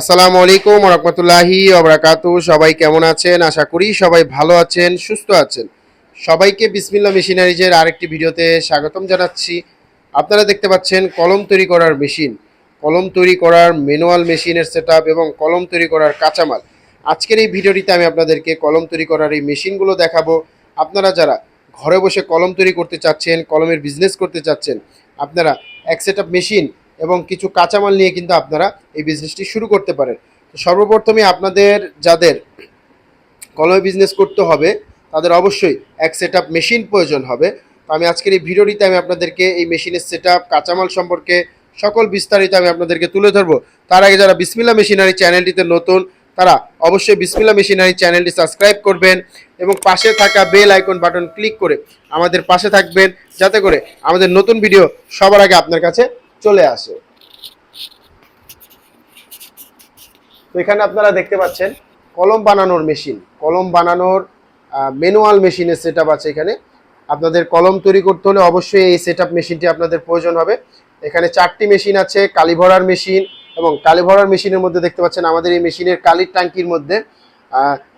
আসসালামু আলাইকুম রহমতুল্লাহি ওবরাকাতু সবাই কেমন আছেন? আশা করি সবাই ভালো আছেন, সুস্থ আছেন। সবাইকে বিসমিল্লা মেশিনারিজের আরেকটি ভিডিওতে স্বাগতম জানাচ্ছি। আপনারা দেখতে পাচ্ছেন কলম তৈরি করার মেশিন, কলম তৈরি করার ম্যানুয়াল মেশিনের সেট এবং কলম তৈরি করার কাঁচামাল। আজকের এই ভিডিওটিতে আমি আপনাদেরকে কলম তৈরি করার এই মেশিনগুলো দেখাবো। আপনারা যারা ঘরে বসে কলম তৈরি করতে চাচ্ছেন, কলমের বিজনেস করতে চাচ্ছেন, আপনারা এক সেট মেশিন এবং কিছু কাঁচামাল নিয়ে কিন্তু আপনারা এই বিজনেসটি শুরু করতে পারেন। তো সর্বপ্রথমে আপনাদের যাদের কলমে বিজনেস করতে হবে, তাদের অবশ্যই এক সেট মেশিন প্রয়োজন হবে। তো আমি আজকের এই ভিডিওটিতে আমি আপনাদেরকে এই মেশিনের সেট কাঁচামাল সম্পর্কে সকল বিস্তারিত আমি আপনাদেরকে তুলে ধরবো। তার আগে যারা বিসমিল্লা মেশিনারি চ্যানেলটিতে নতুন, তারা অবশ্যই বিসমিল্লা মেশিনারি চ্যানেলটি সাবস্ক্রাইব করবেন এবং পাশে থাকা বেল আইকন বাটন ক্লিক করে আমাদের পাশে থাকবেন, যাতে করে আমাদের নতুন ভিডিও সবার আগে আপনার কাছে চলে আসে। তো এখানে আপনারা দেখতে পাচ্ছেন, কলম বানানোর মেশিন। কলম বানানোর ম্যানুয়াল মেশিনের সেট আছে এখানে। আপনাদের কলম তৈরি করতে হলে অবশ্যই এই সেট মেশিনটি আপনাদের প্রয়োজন হবে। এখানে চারটি মেশিন আছে কালি ভরার মেশিন এবং কালি ভরার মেশিনের মধ্যে দেখতে পাচ্ছেন আমাদের এই মেশিনের কালির ট্যাঙ্কির মধ্যে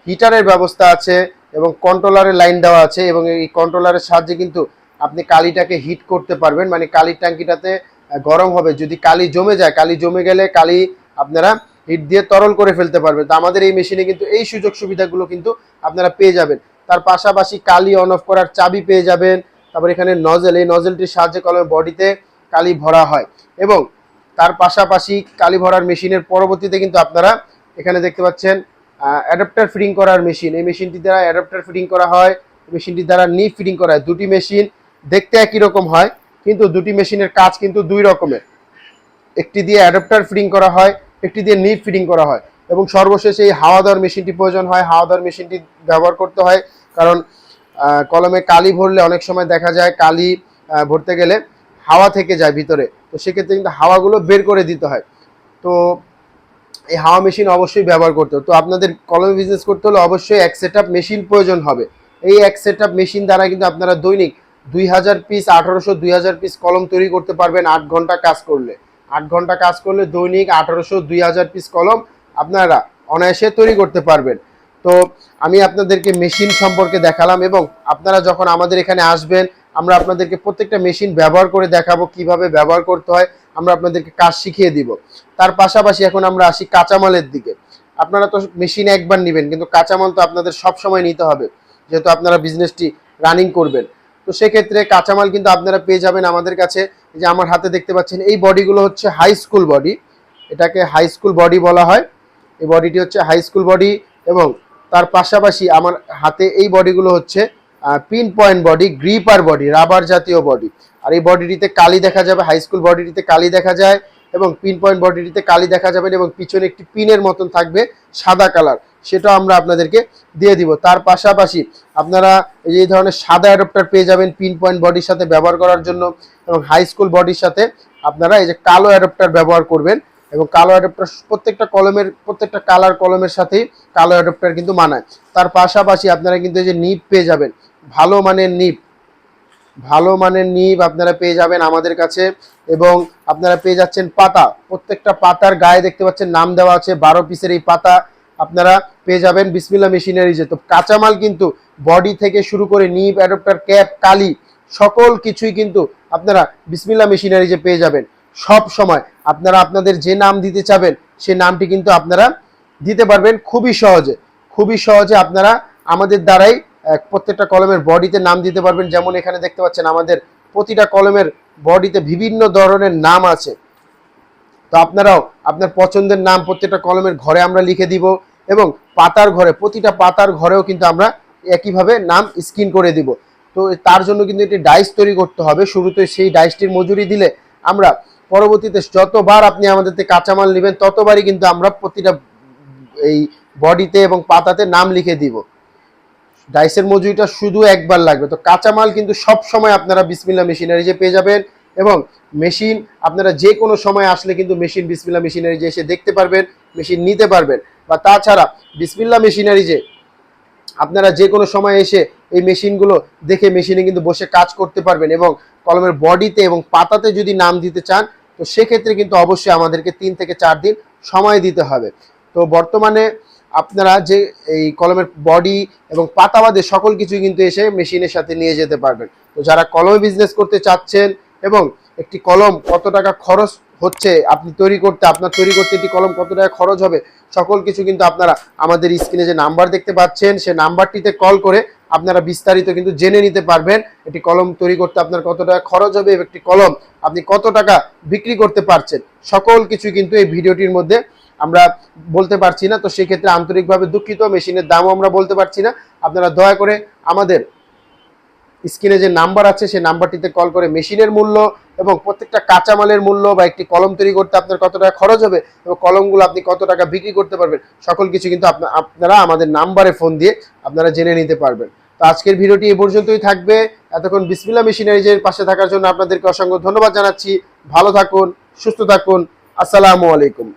হিটারের ব্যবস্থা আছে এবং কন্ট্রোলারের লাইন দেওয়া আছে এবং এই কন্ট্রোলারের সাহায্যে কিন্তু আপনি কালিটাকে হিট করতে পারবেন। মানে কালির ট্যাঙ্কিটাতে গরম হবে, যদি কালি জমে যায়, কালি জমে গেলে কালি আপনারা হিট দিয়ে তরল করে ফেলতে পারবেন। তো আমাদের এই মেশিনে কিন্তু এই সুযোগ সুবিধাগুলো কিন্তু আপনারা পেয়ে যাবেন। তার পাশাপাশি কালি অন অফ করার চাবি পেয়ে যাবেন। তারপর এখানে নজেল এই নজেলটির সাহায্যে কলমের বডিতে কালি ভরা হয়। এবং তার পাশাপাশি কালি ভরার মেশিনের পরবর্তীতে কিন্তু আপনারা এখানে দেখতে পাচ্ছেন অ্যাডাপ্টার ফিটিং করার মেশিন। এই মেশিনটি দ্বারা অ্যাডাপ্টার ফিটিং করা হয় মেশিনটির দ্বারা নি ফিটিং করা হয়। দুটি মেশিন দেখতে একই রকম হয়। কিন্তু দুটি মেশিনের কাজ কিন্তু দুই রকমের। একটি দিয়ে অ্যাডাপ্টার ফিটিং করা হয়, একটি দিয়ে নিপ ফিটিং করা হয় এবং সর্বশেষে এই হাওয়া দেওয়ার মেশিনটি প্রয়োজন হয়। হাওয়া দেওয়ার মেশিনটি ব্যবহার করতে হয় কারণ কলমে কালি ভরলে অনেক সময় দেখা যায় কালি ভরতে গেলে হাওয়া থেকে যায় ভিতরে। তো সেক্ষেত্রে কিন্তু হাওয়াগুলো বের করে দিতে হয়। তো এই হাওয়া মেশিন অবশ্যই ব্যবহার করতে হবে। তো আপনাদের কলমে বিজনেস করতে হলে অবশ্যই এক সেট মেশিন প্রয়োজন হবে। এই এক সেট মেশিন দ্বারা কিন্তু আপনারা দৈনিক দুই হাজার পিস আঠারোশো, দুই হাজার পিস কলম তৈরি করতে পারবেন আট ঘণ্টা কাজ করলে। আট ঘণ্টা কাজ করলে দৈনিক আঠারোশো, দুই হাজার পিস কলম আপনারা অনায়াসে তৈরি করতে পারবেন। তো আমি আপনাদেরকে মেশিন সম্পর্কে দেখালাম এবং আপনারা যখন আমাদের এখানে আসবেন, আমরা আপনাদেরকে প্রত্যেকটা মেশিন ব্যবহার করে দেখাবো, কীভাবে ব্যবহার করতে হয়, আমরা আপনাদেরকে কাজ শিখিয়ে দিব। তার পাশাপাশি এখন আমরা আসি কাঁচামালের দিকে। আপনারা তো মেশিন একবার নেবেন, কিন্তু কাঁচামাল তো আপনাদের সব সময় নিতে হবে, যেহেতু আপনারা বিজনেসটি রানিং করবেন। তো সেক্ষেত্রে কাঁচামাল কিন্তু আপনারা পেয়ে যাবেন আমাদের কাছে। যে আমার হাতে দেখতে পাচ্ছেন, এই বডিগুলো হচ্ছে হাই স্কুল বডি এটাকে হাই স্কুল বডি বলা হয়। এই বডিটি হচ্ছে হাই স্কুল বডি এবং তার পাশাপাশি আমার হাতে এই বডিগুলো হচ্ছে pin point body gripper body rubber জাতীয় বডি আর এই বডিটিতে কালি দেখা যাবে হাই স্কুল বডিটিতে কালি দেখা যায় এবং পিন পয়েন্ট বডিটিতে কালি দেখা যাবে এবং পিছনে একটি পিনের মতন থাকবে সাদা কালার সেটাও আমরা আপনাদেরকে দিয়ে দিব। তার পাশাপাশি আপনারা এই ধরনের সাদা অ্যাডাপ্টার পেয়ে যাবেন পিন পয়েন্ট বডির সাথে ব্যবহার করার জন্য এবং হাই স্কুল বডির সাথে আপনারা এই যে কালো অ্যাডাপ্টার ব্যবহার করবেন এবং কালো অ্যাডাপ্টার প্রত্যেকটা কলমের, প্রত্যেকটা কালার কলমের সাথেই কালো অ্যাডাপ্টার কিন্তু মানায়। তার পাশাপাশি আপনারা কিন্তু এই যে নিপ পেয়ে যাবেন। ভালো মানের নিপ, ভালো মানের নিব আপনারা পেয়ে যাবেন আমাদের কাছে এবং আপনারা পেয়ে যাচ্ছেন পাতা। প্রত্যেকটা পাতার গায়ে দেখতে পাচ্ছেন নাম দেওয়া আছে, বারো পিসের এই পাতা আপনারা পেয়ে যাবেন বিসমিল্লা মেশিনারিজে তো কাঁচামাল কিন্তু বডি থেকে শুরু করে নিপ, অ্যাডপ্টার, ক্যাপ, কালি, সকল কিছুই কিন্তু আপনারা বিসমিল্লা মেশিনারিজে পেয়ে যাবেন। সব সময় আপনারা আপনাদের যে নাম দিতে চাবেন, সে নামটি কিন্তু আপনারা দিতে পারবেন খুবই সহজে। খুবই সহজে আপনারা আমাদের দ্বারাই প্রত্যেকটা কলমের বডিতে নাম দিতে পারবেন। যেমন এখানে দেখতে পাচ্ছেন আমাদের প্রতিটা কলমের বডিতে বিভিন্ন ধরনের নাম আছে। তো আপনারাও আপনার পছন্দের নাম প্রত্যেকটা কলমের ঘরে আমরা লিখে দিব। এবং পাতার ঘরে, প্রতিটা পাতার ঘরেও কিন্তু আমরা একইভাবে নাম স্ক্রিন করে দিব। তো তার জন্য কিন্তু একটি ডাইস তৈরি করতে হবে। শুরুতে সেই ডাইসটির মজুরি দিলে আমরা পরবর্তীতে যতবার আপনি আমাদের থেকে কাঁচামাল নেবেন, ততবারই কিন্তু আমরা প্রতিটা এই বডিতে এবং পাতাতে নাম লিখে দিব। ডাইসের মজুরিটা শুধু একবার লাগবে। তো কাঁচামাল কিন্তু সব সময় আপনারা বিসমিল্লা মেশিনারিজে পেয়ে যাবেন এবং মেশিন আপনারা যে কোনো সময় আসলে কিন্তু মেশিন বিসমিল্লা মেশিনারিজে এসে দেখতে পারবেন, মেশিন নিতে পারবেন। বা তাছাড়া বিসমিল্লা মেশিনারিজে আপনারা যে কোনো সময় এসে এই মেশিনগুলো দেখে মেশিনে কিন্তু বসে কাজ করতে পারবেন এবং কলমের বডিতে এবং পাতাতে যদি নাম দিতে চান, তো সেক্ষেত্রে কিন্তু অবশ্যই আমাদেরকে তিন থেকে চার দিন সময় দিতে হবে। তো বর্তমানে আপনারা যে এই কলমের বডি এবং পাতা বাদে সকল কিছু কিন্তু এসে মেশিনের সাথে নিয়ে যেতে পারবেন। তো যারা কলমে বিজনেস করতে চাচ্ছেন এবং একটি কলম কত টাকা খরচ হচ্ছে, আপনি তৈরি করতে, আপনার তৈরি করতে একটি কলম কত টাকা খরচ হবে, সকল কিছু কিন্তু আপনারা আমাদের স্ক্রিনে যে নাম্বার দেখতে পাচ্ছেন, সে নাম্বারটিতে কল করে আপনারা বিস্তারিত কিন্তু জেনে নিতে পারবেন, একটি কলম তৈরি করতে আপনার কত টাকা খরচ হবে একটি কলম আপনি কত টাকা বিক্রি করতে পারছেন, সকল কিছু কিন্তু এই ভিডিওটির মধ্যে আমরা বলতে পারছি না, তো সেক্ষেত্রে আন্তরিকভাবে দুঃখিত, মেশিনের দামও আমরা বলতে পারছি না, আপনারা দয়া করে আমাদের স্ক্রিনে যে নাম্বার আছে, সেই নাম্বারটিতে কল করে মেশিনের মূল্য এবং প্রত্যেকটা কাঁচামালের মূল্য বা একটি কলম তৈরি করতে আপনার কত টাকা খরচ হবে এবং কলমগুলো আপনি কত টাকা বিক্রি করতে পারবেন, সকল কিছু কিন্তু আপনা- আপনারা আমাদের নাম্বারে ফোন দিয়ে আপনারা জেনে নিতে পারবেন। তো আজকের ভিডিওটি এ পর্যন্তই থাকবে। এতক্ষণ বিসমিল্লা মেশিনারিজের পাশে থাকার জন্য আপনাদেরকে অসংখ্য ধন্যবাদ জানাচ্ছি। ভালো থাকুন, সুস্থ থাকুন। আসসালামু আলাইকুম।